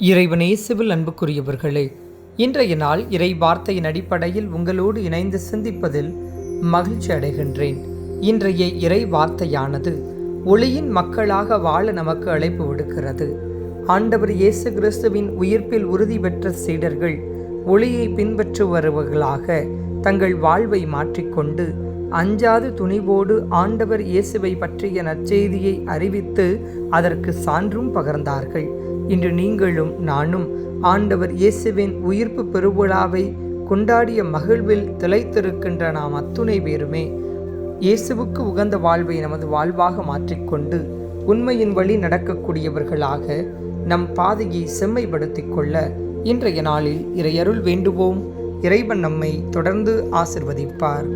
இறைவனேசுவில் அன்புக்குரியவர்களே இன்றைய நாள் இறை வார்த்தையின் அடிப்படையில் உங்களோடு இணைந்து சிந்திப்பதில் மகிழ்ச்சி அடைகின்றேன். இன்றைய இறை வார்த்தையானது ஒளியின் மக்களாக வாழ நமக்கு அழைப்பு விடுக்கிறது. ஆண்டவர் இயேசு கிறிஸ்துவின் உயிர்ப்பில் உறுதி பெற்ற சீடர்கள் ஒளியை பின்பற்றுபவர்களாக தங்கள் வாழ்வை மாற்றிக்கொண்டு அஞ்சாது துணிவோடு ஆண்டவர் இயேசுவை பற்றிய நற்செய்தியை அறிவித்து அதற்கு சான்றும் பகர்ந்தார்கள். இன்று நீங்களும் நானும் ஆண்டவர் இயேசுவின் உயிர்ப்பு பெருவிழாவை கொண்டாடிய மகிழ்வில் திளைத்திருக்கின்ற நாம் அத்துணை பேருமே இயேசுவுக்கு உகந்த வாழ்வை நமது வாழ்வாக மாற்றிக்கொண்டு உண்மையின் வழி நடக்கக்கூடியவர்களாக நம் பாதையை செம்மைப்படுத்திக் கொள்ள இன்றைய நாளில் இறையருள் வேண்டுவோம். இறைவன் நம்மை தொடர்ந்து ஆசிர்வதிப்பார்.